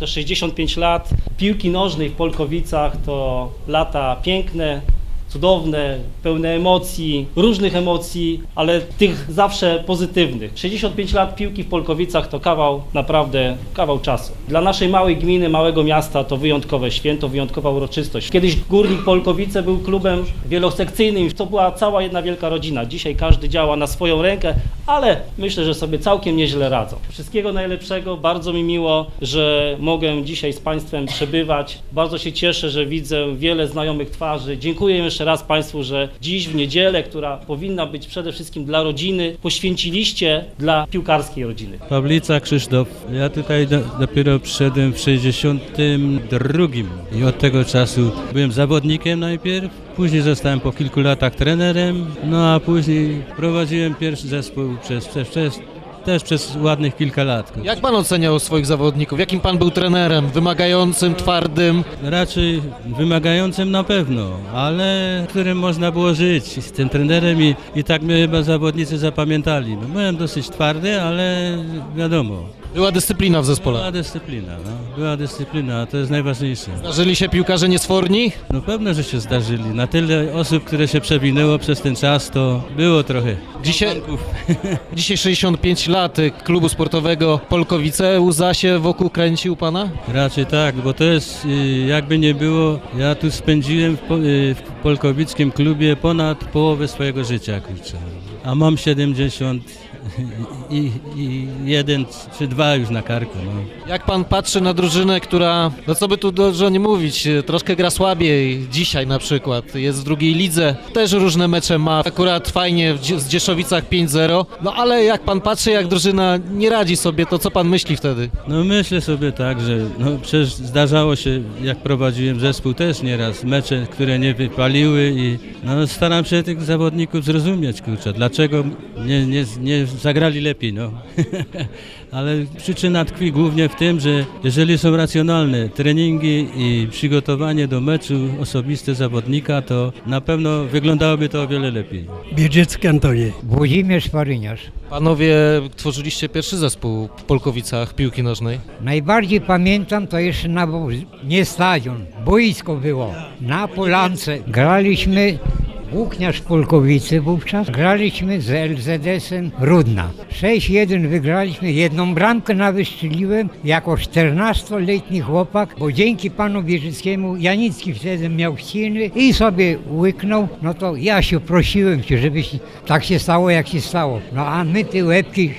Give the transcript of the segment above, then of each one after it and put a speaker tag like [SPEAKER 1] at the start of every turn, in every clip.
[SPEAKER 1] Te 65 lat. Piłki nożnej w Polkowicach to lata piękne, cudowne, pełne emocji, różnych emocji, ale tych zawsze pozytywnych. 65 lat piłki w Polkowicach to kawał, naprawdę kawał czasu. Dla naszej małej gminy, małego miasta to wyjątkowe święto, wyjątkowa uroczystość. Kiedyś Górnik Polkowice był klubem wielosekcyjnym, to była cała jedna wielka rodzina. Dzisiaj każdy działa na swoją rękę, ale myślę, że sobie całkiem nieźle radzą. Wszystkiego najlepszego, bardzo mi miło, że mogę dzisiaj z Państwem przebywać. Bardzo się cieszę, że widzę wiele znajomych twarzy. Dziękuję jeszcze raz Państwu, że dziś w niedzielę, która powinna być przede wszystkim dla rodziny, poświęciliście dla piłkarskiej rodziny.
[SPEAKER 2] Pawlica Krzysztof. Ja tutaj do, dopiero przyszedłem w 62 i od tego czasu byłem zawodnikiem najpierw, później zostałem po kilku latach trenerem, no a później prowadziłem pierwszy zespół przez, przez, przez też przez ładnych kilka lat.
[SPEAKER 3] Jak pan oceniał swoich zawodników? Jakim pan był trenerem? Wymagającym, twardym?
[SPEAKER 2] Raczej wymagającym na pewno, ale którym można było żyć z tym trenerem i, i tak mnie chyba zawodnicy zapamiętali. No, byłem dosyć twardy, ale wiadomo,
[SPEAKER 3] Była dyscyplina w
[SPEAKER 2] była
[SPEAKER 3] zespole.
[SPEAKER 2] dyscyplina, no. była dyscyplina, a to jest najważniejsze.
[SPEAKER 3] Zdarzyli się piłkarze niesforni?
[SPEAKER 2] No pewno, że się zdarzyli. Na tyle osób, które się przewinęło przez ten czas, to było trochę.
[SPEAKER 3] Dzisiaj, dzisiaj 65 lat klubu sportowego Polkowice. Łza się wokół kręci u pana?
[SPEAKER 2] Raczej tak, bo jest, y, jakby nie było, ja tu spędziłem y, w polkowickim klubie ponad połowę swojego życia, kurczę. A mam 70 i, i jeden czy dwa już na karku. No.
[SPEAKER 3] Jak pan patrzy na drużynę, która, no co by tu dużo nie mówić, troszkę gra słabiej dzisiaj na przykład, jest w drugiej lidze, też różne mecze ma, akurat fajnie w Dzieszowicach 5-0, no ale jak pan patrzy, jak drużyna nie radzi sobie, to co pan myśli wtedy?
[SPEAKER 2] No myślę sobie tak, że no przecież zdarzało się, jak prowadziłem zespół też nieraz, mecze, które nie wypaliły i no staram się tych zawodników zrozumieć, kurczę, dlaczego nie, nie, nie zagrali lepiej, no. Ale przyczyna tkwi głównie w tym, że jeżeli są racjonalne treningi i przygotowanie do meczu osobiste zawodnika, to na pewno wyglądałoby to o wiele lepiej.
[SPEAKER 4] Biedziecki Antoni.
[SPEAKER 5] Włodzimierz Faryniarz.
[SPEAKER 3] Panowie tworzyliście pierwszy zespół w Polkowicach piłki nożnej.
[SPEAKER 5] Najbardziej pamiętam to jeszcze na nie stadion, boisko było. Na Polance graliśmy Włókniarz Polkowicy wówczas. Graliśmy z LZS-em Rudna. 6-1 wygraliśmy, jedną bramkę nawet strzeliłem jako 14-letni chłopak, bo dzięki panu Wierzyckiemu Janicki wtedy miał ściny i sobie łyknął, no to ja się prosiłem cię, żebyś tak się stało jak się stało. No a my te łebki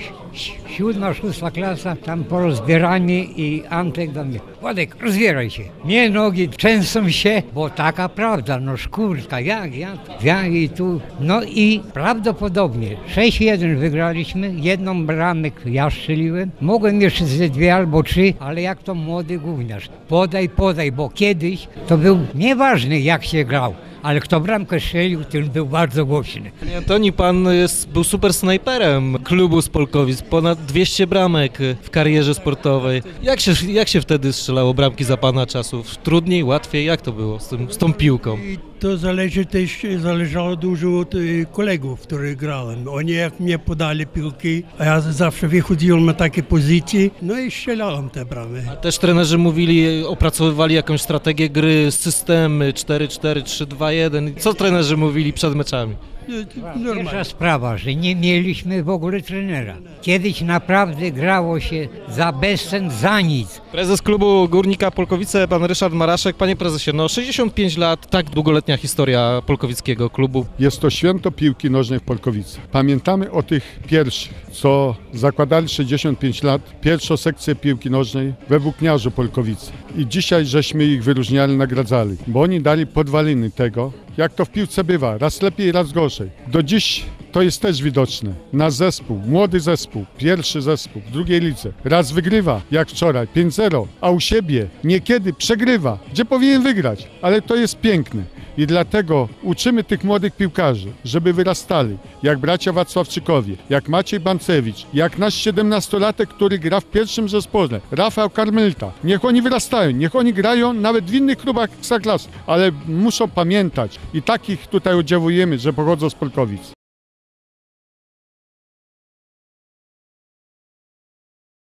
[SPEAKER 5] siódma, szósta klasa, tam porozbieranie i Antek do mnie. Władek, rozbieraj się. Mnie nogi trzęsą się, bo taka prawda, no szkórka, jak ja, ja i tu. No i prawdopodobnie 6-1 wygraliśmy, jedną bramek ja strzeliłem. Mogłem jeszcze ze dwie albo trzy, ale jak to młody gówniarz. Podaj, podaj, bo kiedyś to był nieważny jak się grał. Ale kto bramkę strzelił, ten był bardzo głośny.
[SPEAKER 3] Antoni, pan jest, był super snajperem klubu z Polkowic, ponad 200 bramek w karierze sportowej. Jak się, jak się wtedy strzelało bramki za pana czasów? Trudniej, łatwiej? Jak to było z, tym, z tą piłką?
[SPEAKER 4] I to zależy też, zależało dużo od y, kolegów, których grałem. Oni jak mnie podali piłki, a ja zawsze wychodziłem na takie pozycje, no i strzelałem te bramy.
[SPEAKER 3] Też trenerzy mówili, opracowywali jakąś strategię gry, systemy 4-4, 3-2-1. Co trenerzy mówili przed meczami?
[SPEAKER 5] Pierwsza sprawa, że nie mieliśmy w ogóle trenera. Kiedyś naprawdę grało się za bezcen, za nic.
[SPEAKER 3] Prezes klubu Górnika Polkowice, pan Ryszard Maraszek. Panie prezesie, no 65 lat, tak długoletnia historia polkowickiego klubu.
[SPEAKER 6] Jest to święto piłki nożnej w Polkowicy. Pamiętamy o tych pierwszych, co zakładali 65 lat, pierwszą sekcję piłki nożnej we Włókniarzu Polkowicy. I dzisiaj żeśmy ich wyróżniali, nagradzali, bo oni dali podwaliny tego, jak to w piłce bywa, raz lepiej, raz gorzej. Do dziś to jest też widoczne. Nasz zespół, młody zespół, pierwszy zespół w drugiej lidze, raz wygrywa, jak wczoraj, 5-0, a u siebie niekiedy przegrywa, gdzie powinien wygrać, ale to jest piękne. I dlatego uczymy tych młodych piłkarzy, żeby wyrastali, jak bracia Wacławczykowie, jak Maciej Bancewicz, jak nasz 17-latek, który gra w pierwszym zespole, Rafał Karmelta. Niech oni wyrastają, niech oni grają nawet w innych klubach Ekstraklasy, ale muszą pamiętać i takich tutaj oddziałujemy, że pochodzą z Polkowic.